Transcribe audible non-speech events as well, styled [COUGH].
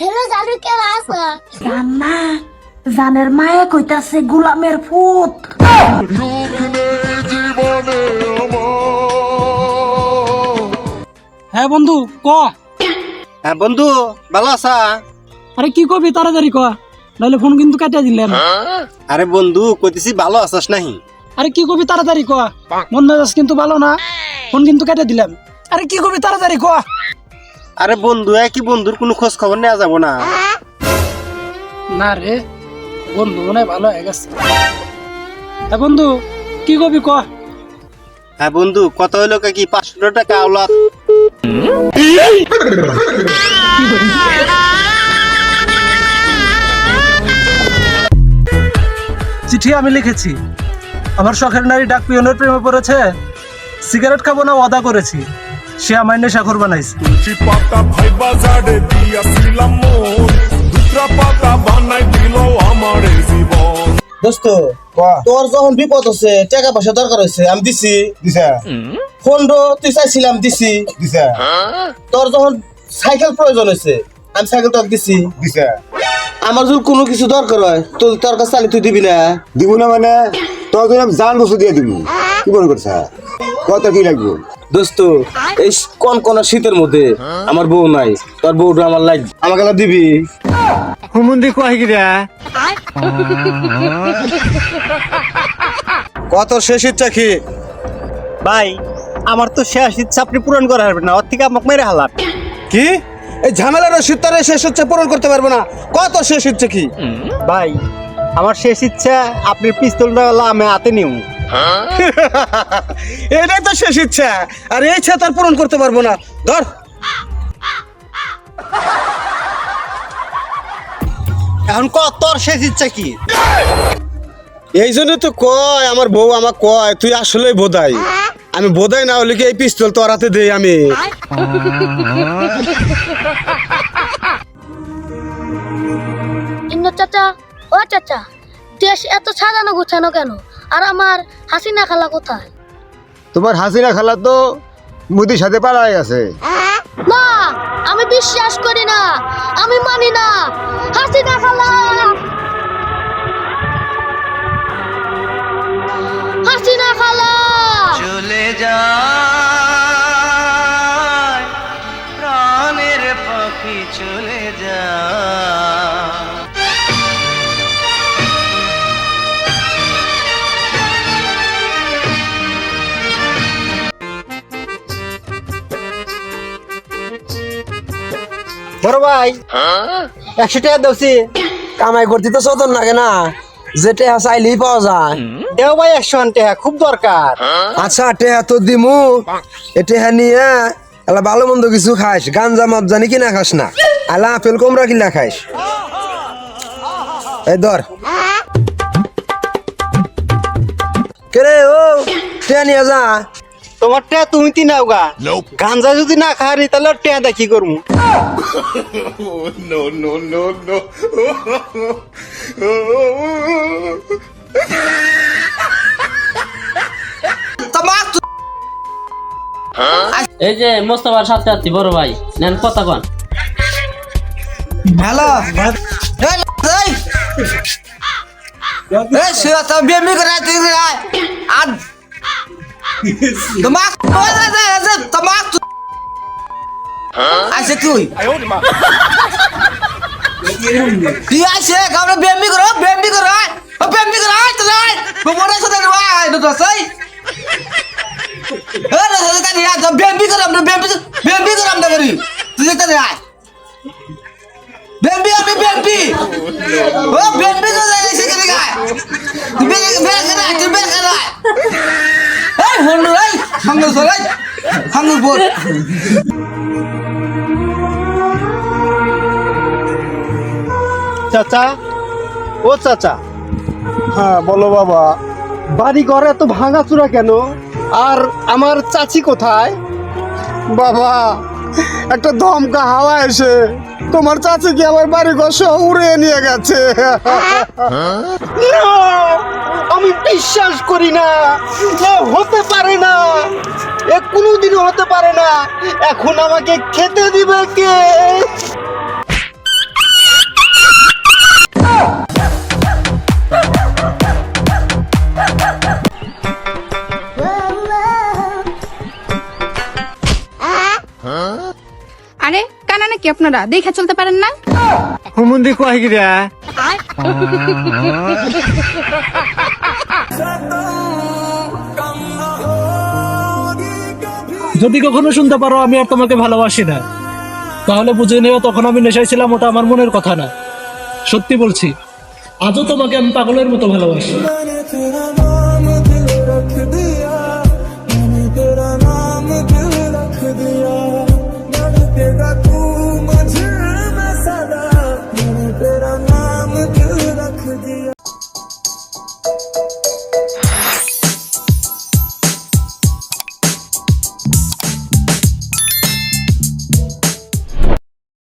Hello জানু কেমন আছো জান্না জানের মায়ে কইতাছে গোলামের ফুত হ্যাঁ বন্ধু ক? হ্যাঁ বন্ধু ভালো আছা? আরে কি কবি তাড়াতাড়ি ক? নাহলে ফোন কিন্তু কাটিয়ে দিলাম আরে বন্ধু কইতেছি ভালো আছাস নাহি? আরে কি কবি তাড়াতাড়ি ক? মন মেজাজ কিন্তু ভালো না ফোন কিন্তু কাটিয়ে দিলাম আরে কি কবি তাড়াতাড়ি ক? আরে বন্ধু এ কি বন্ধুর কোনো খোঁজ খবর নেওয়া যাব না। না রে বন্ধু মনে হয় ভালো হয়ে গেছে। হ্যাঁ বন্ধু কি কবি ক হ্যাঁ বন্ধু কত হইল কি পাঁচশো টাকা আওলাদ চিঠি আমি লিখেছি। আমার শখের নারী ডাক পিয়নের প্রেমে পড়েছে। সিগারেট খাব না ওয়াদা করেছি। সে আমায় নেশাখোর বানাইছে তুলসী পাতা ভাই বাজারে দিয়াছিলাম মন। পাতা বানাই দিল আমার জীবন। দোস্ত তোর যখন বিপদ হচ্ছে টাকা পয়সা দরকার হয়েছে আমি দিছি। দিছা। ফোন তুই চাইছিলাম দিছি। দিছা। তোর যখন সাইকেল প্রয়োজন হয়েছে আমি সাইকেল তোর দিছি। দিছা। আমার যদি কোনো কিছু দরকার হয় তো তোর কাছে চালি তুই দিবি না। দিব না মানে? তোর জন্য আমি জান বস্তু দিয়ে দিব। কি মনে করছ? কত কি লাগবে? দোস্ত এই কোন কোন শীতের মধ্যে আমার বউ নাই তোর বউটা আমার লাগবে আমাকে দিবি। হুমুন্দি কয় কত শেষ ইচ্ছা কি? ভাই আমার তো শেষ ইচ্ছা আপনি পূরণ করা পারবেন না ওর থেকে আমাকে মেরে হালাত কি? এই ঝামেলার তোর শেষ হচ্ছে পূরণ করতে পারব না। কত শেষ ইচ্ছা কি? ভাই আমার শেষ ইচ্ছা আপনি পিস্তলটা আমি হাতে নিউ [LAUGHS] এটাই তো শেষ ইচ্ছা। আর এই ইচ্ছা তার পূরণ করতে পারব না। ধর। এখন ক তোর শেষ ইচ্ছা কি? এই জন্য তো কয় আমার বউ আমার কয় তুই আসলেই বোধাই। আমি বোধাই না হলে কি এই পিস্তল তোর হাতে দেই আমি? চাচা ও চাচা দেশ এত সাজানো গোছানো কেন? আর আমার হাসিনা খালা কোথায়? তোমার হাসিনা খালা তো মুদির সাথে পালায় গেছে। না আমি বিশ্বাস করি না আমি মানি না। হাসিনা খালা! হাসিনা ভাই। একশো টাকা দোষি কামাই করতে তো সতন লাগে না। যেটা চাইলেই পাওয়া যায়। দেও ভাই একশো আনতে খুব দরকার। আচ্ছা টেহা তো দিমু। এ টেহা নিয়ে এলা ভালো মন্দ কিছু খাইস গাঞ্জা মাপজানি কিনা খাস না। এলা আপেল কমরা কিনা খাইস এই ধর। কেরে ও টেহা নিয়ে যা। তোমার টেয়া তুমি তি নাও গা গাঞ্জা যদি না খারি তাহলে ওর দেখি করমু নো নো নো নো এই যে মোস্তফার সাথে আছি বড় ভাই। নেন কথা কন। হ্যালো এই এই। [LAUGHS] আছে তুই? তুই আছে গামে বেমি করো বেমি করো ও বেমি করো, আয় তুই বমরে সাথে ভাই তো সাই এ রে সাথে তানি আজ বেমি করো আমরা বেমি বেমি করো আমরা করি। তুই তানি আয়। বেম্বি, আমি বেম্বি। ও বেম্বি তো যাই এসে কেন গায় তুই বের বের কেন তুই বের কেন এই হন্ডু এই হাঙ্গল সরাই হাঙ্গল বোর চাচা ও চাচা। হ্যাঁ বলো বাবা। বাড়ি ঘর এত ভাঙাচুরা কেন? আর আমার চাচি কোথায়? বাবা একটা ধমকা হাওয়া এসে তোমার চাচি কি আমার বাড়ি ঘর সহ উড়িয়ে নিয়ে গেছে? আমি বিশ্বাস করি না। হতে পারে না। এ কোনোদিনও হতে পারে না। এখন আমাকে খেতে দিবে কে? আরে কানা নাকি আপনারা? দেখে চলতে পারেন না? হুমুন্দি কয় গিরা [LAUGHS] যদি কখনো শুনতে পারো, আমি আর তোমাকে ভালোবাসি না। তাহলে বুঝে নিও, তখন আমি নেশায় ছিলাম, ওটা আমার মনের কথা না। সত্যি বলছি, আজও তোমাকে আমি পাগলের মতো ভালোবাসি।